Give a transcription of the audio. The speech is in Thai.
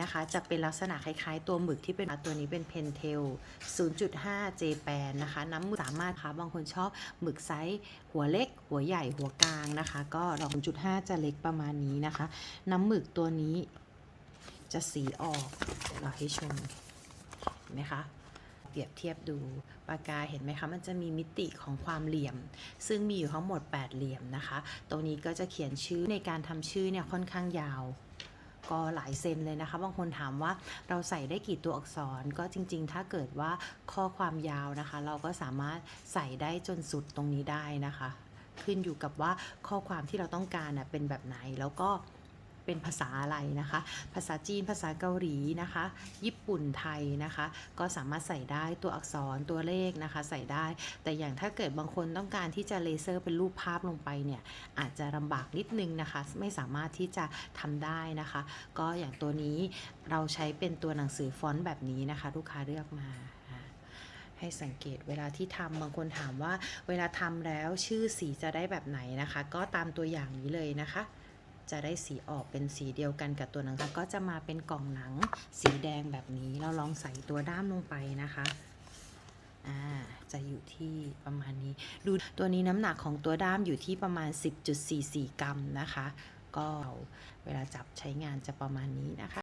นะคะ จะเป็นลักษณะคล้าย ๆ ตัวหมึกที่เป็นตัวนี้เป็นเพนเทล 0.5 เจแปนนะคะ น้ำหมึกสามารถค่ะบางคนชอบหมึกไซส์หัวเล็ก หัวใหญ่หัวกลางนะคะ ก็ลอง0.5 จะเล็กประมาณนี้นะคะ น้ำหมึกตัวนี้จะสีออกเดี๋ยวเราให้ชมเห็นไหมคะเปรียบเทียบดูปากกาเห็นไหมคะ มันจะมีมิติของความเหลี่ยม ซึ่งมีอยู่ทั้งหมด 8 เหลี่ยมนะคะตรงนี้ก็จะเขียนชื่อในการทำชื่อเนี่ยค่อนข้างยาว ก็หลายเซนเลยนะคะ บางคนถามว่าเราใส่ได้กี่ตัวอักษรก็จริง ๆ ถ้าเกิดว่าข้อความยาวนะคะ เราก็สามารถใส่ได้จนสุดตรงนี้ได้นะคะ ขึ้นอยู่กับว่าข้อความที่เราต้องการนะเป็นแบบไหนแล้วก็ เป็นภาษาอะไรนะคะ ภาษาจีนภาษาเกาหลีนะคะ ญี่ปุ่นไทยนะคะ ก็สามารถใส่ได้ตัวอักษรตัวเลขนะคะ ใส่ได้ แต่อย่างถ้าเกิดบางคนต้องการที่จะเลเซอร์เป็นรูปภาพลงไปเนี่ยอาจจะลำบากนิดนึงนะคะ ไม่สามารถที่จะทำได้นะคะ ก็อย่างตัวนี้เราใช้เป็นตัวหนังสือฟอนต์แบบนี้นะคะ ลูกค้าเลือกมาอ่าให้สังเกตเวลาที่ทำบางคนถามว่า เวลาทำแล้วชื่อสีจะได้แบบไหนนะคะ ก็ตามตัวอย่างนี้เลยนะคะ จะได้สีออกเป็นสีเดียวกันกับตัวหนังสือก็จะมาเป็นกล่องหนังสีแดงแบบนี้ เราลองใส่ตัวด้ามลงไปนะคะอ่าจะอยู่ที่ประมาณนี้ ดูตัวนี้น้ำหนักของตัวด้ามอยู่ที่ประมาณ 10.44 กรัมนะคะ ก็เวลาจับใช้งานจะประมาณนี้นะคะ